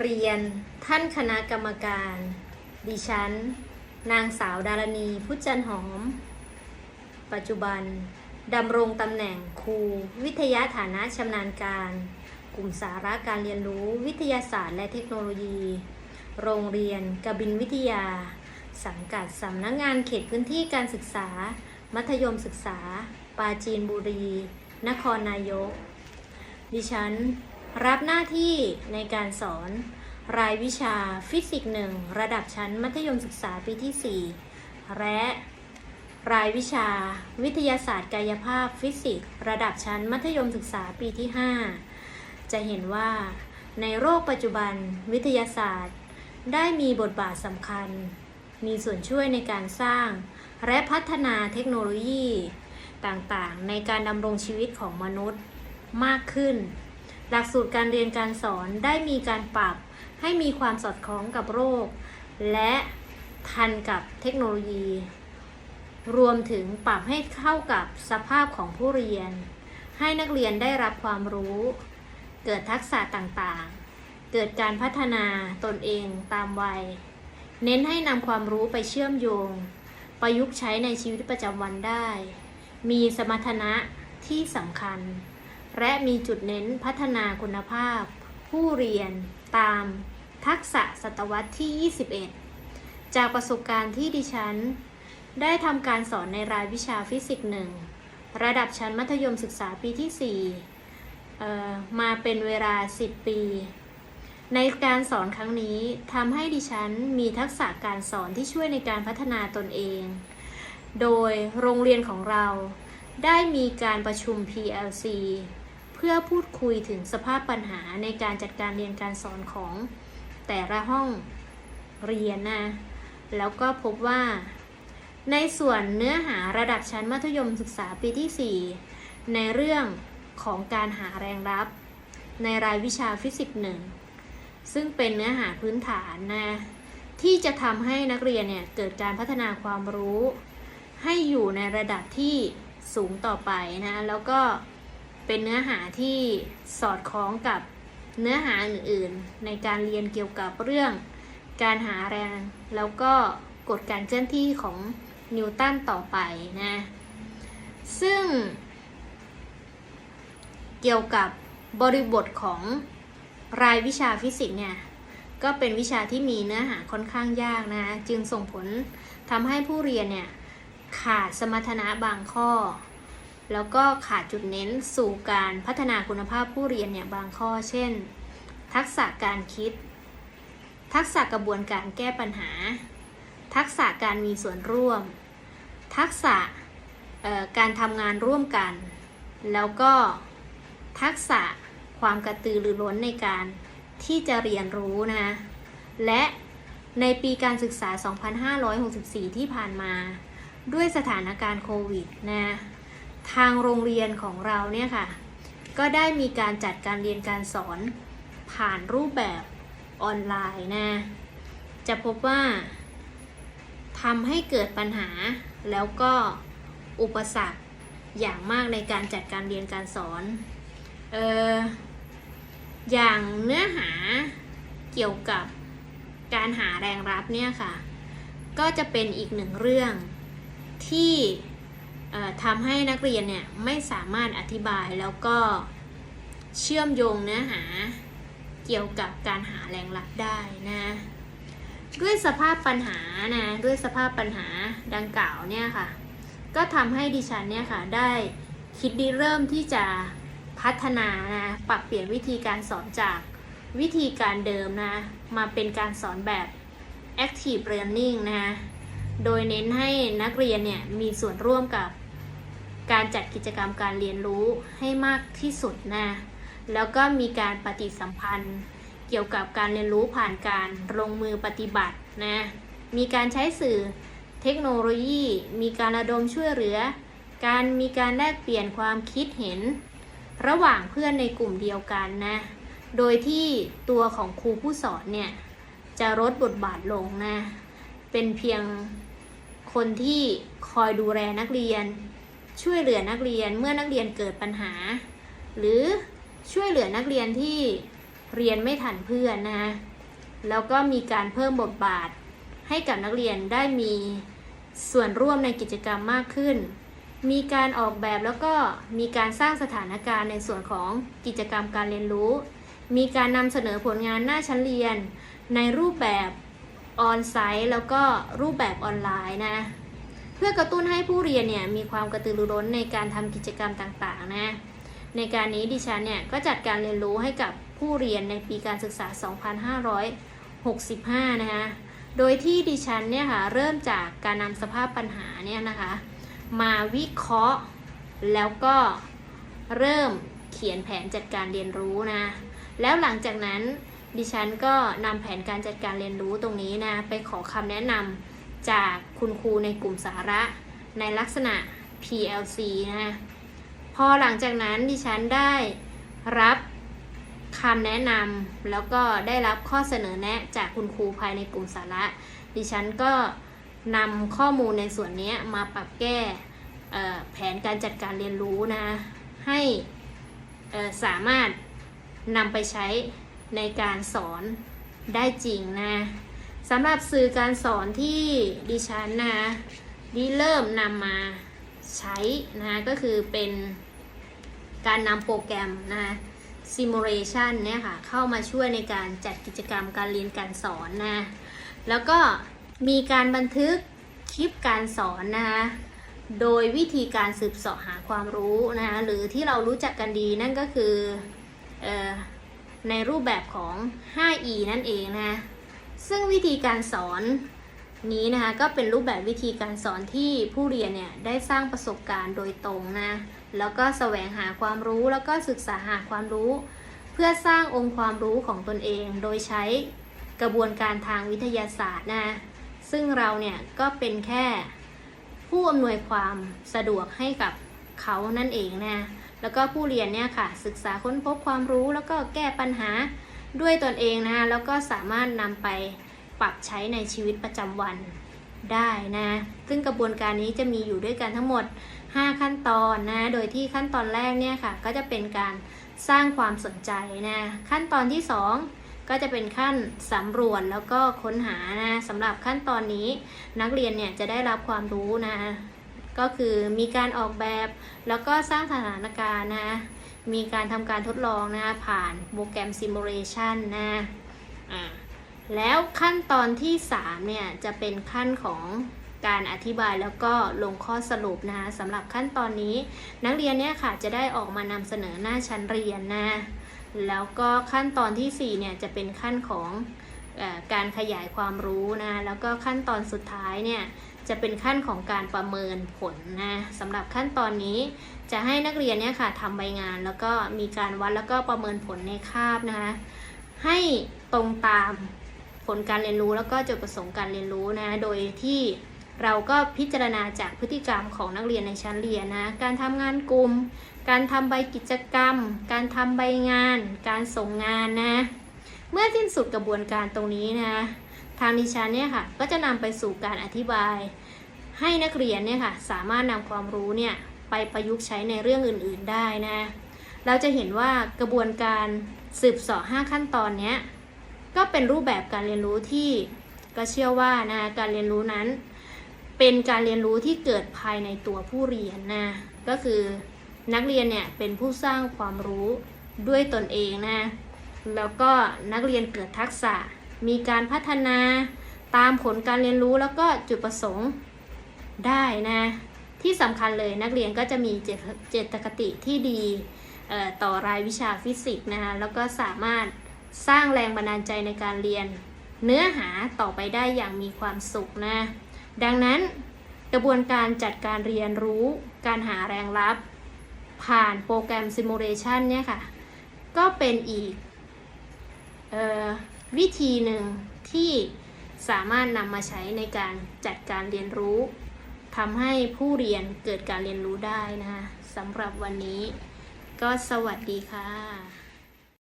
เรียนท่านคณะกรรมการ ดิฉัน นางสาวดารณีพุทธจันหอม ปัจจุบันดำรงตำแหน่งครูวิทยาฐานะชำนาญการ กลุ่มสาระการเรียนรู้วิทยาศาสตร์และเทคโนโลยี โรงเรียนกบินวิทยา สังกัดสำนักงานเขตพื้นที่การศึกษา มัธยมศึกษา ปาจีนบุรี นครนายก ดิฉัน รับหน้าที่ในการสอน รายวิชาฟิสิกส์หนึ่งระดับชั้นมัธยมศึกษาปีที่ 4 และ รายวิชา วิทยาศาสตร์กายภาพฟิสิกส์ระดับชั้นมัธยมศึกษาปีที่ 5 จะเห็นว่า ในโรคปัจจุบัน วิทยาศาสตร์ ได้มีบทบาทสำคัญ มีส่วนช่วยในการสร้าง และพัฒนาเทคโนโลยี ต่างๆ ในการดำรงชีวิตของมนุษย์มากขึ้น หลักสูตรการเรียนการสอนได้มีการปรับให้มีความสอดคล้องกับโรค และทันกับเทคโนโลยี รวมถึงปรับให้เข้ากับสภาพของผู้เรียน ให้นักเรียนได้รับความรู้ เกิดทักษะต่างๆ เกิดการพัฒนาตนเองตามวัย เน้นให้นำความรู้ไปเชื่อมโยง ประยุกต์ใช้ในชีวิตประจำวันได้ มีสมรรถนะที่สำคัญ และมีจุดเน้นพัฒนาคุณภาพ ผู้เรียนตามทักษะศตวรรษที่ 21 จากประสบการณ์ที่ดิฉัน ได้ทำการสอนในรายวิชาฟิสิกส์หนึ่งระดับชั้นมัธยมศึกษาปีที่ 4 มาเป็นเวลา 10 ปี ในการสอนครั้งนี้ทำให้ดิฉันมีทักษะการสอนที่ช่วยในการพัฒนาตนเอง โดยโรงเรียนของเราได้มีการประชุม PLC พื่อพูดคุยถึงสภาพปัญหาในการจัดการเรียนการสอนของแต่ละห้องเรียนนะ แล้วก็พบว่า ในส่วนเนื้อหาระดับชั้นมัธยมศึกษาปีที่ 4 ในเรื่องของการหาแรงรับ ในรายวิชาฟิสิกส์หนึ่งซึ่งเป็นเนื้อหาพื้นฐานนะที่จะทำให้นักเรียนเนี่ยเกิดการพัฒนาความรู้ ให้อยู่ในระดับที่สูงต่อไปนะแล้วก็ เป็นเนื้อหาที่สอดคล้องกับเนื้อหาอื่นๆ ในการเรียนเกี่ยวกับเรื่อง การหาแรง แล้วก็กฎการเคลื่อนที่ของนิวตันต่อไปนะ ซึ่ง เกี่ยวกับบริบทของรายวิชาฟิสิกส์เนี่ย ก็เป็นวิชาที่มีเนื้อหาค่อนข้างยากนะ จึงส่งผลทำให้ผู้เรียนเนี่ย ขาดสมรรถนะบางข้อ แล้วก็ขาดจุดเน้นสู่การพัฒนาคุณภาพผู้เรียนเนี่ยบางข้อเช่น ทักษะการคิด ทักษะกระบวนการแก้ปัญหา ทักษะการมีส่วนร่วม ทักษะการทำงานร่วมกัน แล้วก็ทักษะความกระตือรือร้นในการที่จะเรียนรู้นะและในปีการศึกษา 2564 ที่ผ่านมา ด้วยสถานการณ์โควิดนะ ทางโรงเรียนของเราเนี่ยค่ะ ก็ได้มีการจัดการเรียนการสอนผ่านรูปแบบออนไลน์นะ จะพบว่าทำให้เกิดปัญหาแล้วก็อุปสรรคอย่างมากในการจัดการเรียนการสอนเอออย่างเนื้อหาเกี่ยวกับการหาแรงรับเนี่ยค่ะ ก็จะเป็นอีกหนึ่งเรื่องที่ ทำให้นักเรียนเนี่ยไม่สามารถอธิบายแล้วก็เชื่อมโยงเนื้อหาเกี่ยวกับการหาแรงรับได้นะ ด้วยสภาพปัญหานะด้วยสภาพปัญหาดังกล่าวเนี่ยค่ะ ก็ทำให้ดิฉันเนี่ยค่ะได้คิดดีเริ่มที่จะพัฒนานะปรับเปลี่ยนวิธีการสอนจากวิธีการเดิมนะ มาเป็นการสอนแบบ active learning นะ โดยเน้นให้นักเรียนเนี่ยมีส่วนร่วมกับ การจัดกิจกรรมการเรียนรู้ให้มากที่สุดนะแล้วก็มีการปฏิสัมพันธ์ เกี่ยวกับการเรียนรู้ผ่านการลงมือปฏิบัตินะมีการใช้สื่อเทคโนโลยี มีการระดมช่วยเหลือ การมีการแลกเปลี่ยนความคิดเห็น ระหว่างเพื่อนในกลุ่มเดียวกันนะ โดยที่ตัวของครูผู้สอนเนี่ยจะลดบทบาทลงนะ เป็นเพียงคนที่คอยดูแลนักเรียน ช่วยเหลือนักเรียนเมื่อนักเรียนเกิดปัญหา หรือช่วยเหลือนักเรียนที่เรียนไม่ทันเพื่อนนะคะแล้วก็มีการเพิ่มบทบาทให้กับนักเรียนได้มีส่วนร่วมในกิจกรรมมากขึ้น มีการออกแบบแล้วก็มีการสร้างสถานการณ์ในส่วนของกิจกรรมการเรียนรู้ มีการนำเสนอผลงานหน้าชั้นเรียนในรูปแบบออนไซต์แล้วก็รูปแบบออนไลน์นะ พื่อกระตุ้นให้ผู้เรียนเนี่ยมีความกระตือรือร้นในการทำกิจกรรมต่างๆนะในการนี้ดิฉันเนี่ยก็จัดการเรียนรู้ให้กับผู้เรียนในปีการศึกษา 2565 นะคะโดยที่ดิฉันเนี่ยค่ะเริ่มจากการนำสภาพปัญหาเนี่ยนะคะมาวิเคราะห์แล้วก็เริ่มเขียนแผนจัดการเรียนรู้นะแล้วหลังจากนั้นดิฉันก็นำแผนการจัดการเรียนรู้ตรงนี้นะไปขอคำแนะนำ จากคุณครูในกลุ่มสาระในลักษณะ PLC นะพอหลังจากนั้นดิฉันได้รับคำแนะนำแล้วก็ได้รับข้อเสนอแนะจากคุณครูภายในกลุ่มสาระ ดิฉันก็นำข้อมูลในส่วนนี้มาปรับแก้แผนการจัดการเรียนรู้นะให้สามารถนำไปใช้ในการสอนได้จริงนะ สำหรับสื่อการสอนที่ดิฉันนะดิเริ่มนำมาใช้นะก็คือเป็นการนำโปรแกรมนะ simulation เนี่ยค่ะ เข้ามาช่วยในการจัดกิจกรรมการเรียนการสอนนะ แล้วก็มีการบันทึกคลิปการสอนนะคะโดยวิธีการสืบเสาะหาความรู้นะคะหรือที่เรารู้จักกันดีนั่นก็คือออในรูปแบบของ 5E นั่นเองนะ ซึ่งวิธีการสอนนี้นะคะก็เป็นรูปแบบวิธีการสอนที่ผู้เรียนเนี่ยได้สร้างประสบการณ์โดยตรงนะแล้วก็แสวงหาความรู้แล้วก็ศึกษาหาความรู้ เพื่อสร้างองค์ความรู้ของตนเอง โดยใช้กระบวนการทางวิทยาศาสตร์นะซึ่งเราเนี่ยก็เป็นแค่ผู้อำนวยความสะดวกให้กับเขานั่นเองนะแล้วก็ผู้เรียนเนี่ยค่ะศึกษาค้นพบความรู้แล้วก็แก้ปัญหา ด้วยตนเองนะแล้วก็สามารถนำไปปรับใช้ในชีวิตประจำวันได้นะ ซึ่งกระบวนการนี้จะมีอยู่ด้วยกันทั้งหมด 5 ขั้นตอนนะ โดยที่ขั้นตอนแรกเนี่ยค่ะ ก็จะเป็นการสร้างความสนใจนะ ขั้นตอนที่ 2 ก็จะเป็นขั้นสำรวจแล้วก็ค้นหานะสำหรับขั้นตอนนี้นักเรียนเนี่ยจะได้รับความรู้นะ ก็คือมีการออกแบบแล้วก็สร้างสถานการณ์นะ มีการทำการทดลองนะผ่านโปรแกรม Simulation นะแล้วขั้นตอนที่ 3 เนี่ย จะเป็นขั้นของการอธิบายแล้วก็ลงข้อสรุปนะคะสำหรับขั้นตอนนี้ นักเรียนเนี่ยค่ะจะได้ออกมานำเสนอหน้าชั้นเรียนนะแล้วก็ขั้นตอนที่ 4 เนี่ยจะเป็นขั้นของอการขยายความรู้นะแล้วก็ขั้นตอนสุดท้ายเนี่ย จะเป็นขั้นของการประเมินผลนะสำหรับขั้นตอนนี้จะให้นักเรียนเนี่ยค่ะทำใบงานแล้วก็มีการวัดแล้วก็ประเมินผลในคาบนะคะให้ตรงตามผลการเรียนรู้แล้วก็จุดประสงค์การเรียนรู้นะโดยที่เราก็พิจารณาจากพฤติกรรมของนักเรียนในชั้นเรียนนะการทำงานกลุ่ม การทำใบกิจกรรม การทำใบงาน การส่งงานนะ เมื่อสิ้นสุดกระบวนการตรงนี้นะ ทางดิฉันเนี่ยค่ะก็จะนำไปสู่การอธิบาย ให้นักเรียนเนี่ยค่ะสามารถนำความรู้เนี่ยไปประยุกต์ใช้ในเรื่องอื่นๆได้นะ เราจะเห็นว่ากระบวนการสืบเสาะ5ขั้นตอนเนี้ยก็เป็นรูปแบบการเรียนรู้ที่ก็เชื่อว่านะการเรียนรู้นั้น เป็นการเรียนรู้ที่เกิดภายในตัวผู้เรียนนะก็คือนักเรียนเนี่ยเป็นผู้สร้างความรู้ด้วยตนเองนะแล้วก็นักเรียนเกิดทักษะ มีการพัฒนาตามผลการเรียนรู้แล้วก็จุดประสงค์ได้นะ ที่สำคัญเลยนักเรียนก็จะมีเจตเจตคติที่ดีต่อรายวิชาฟิสิกส์นะคะแล้วก็สามารถสร้างแรงบันดาลใจในการเรียน เนื้อหาต่อไปได้อย่างมีความสุขนะดังนั้นกระบวนการจัดการเรียนรู้การหาแรงลับ ผ่านโปรแกรม Simulation เนี่ยค่ะ ก็เป็นอีกเออ วิธีหนึ่งที่สามารถนำมาใช้ในการจัดการเรียนรู้ทำให้ผู้เรียนเกิดการเรียนรู้ได้นะคะสำหรับวันนี้ ก็สวัสดีค่ะ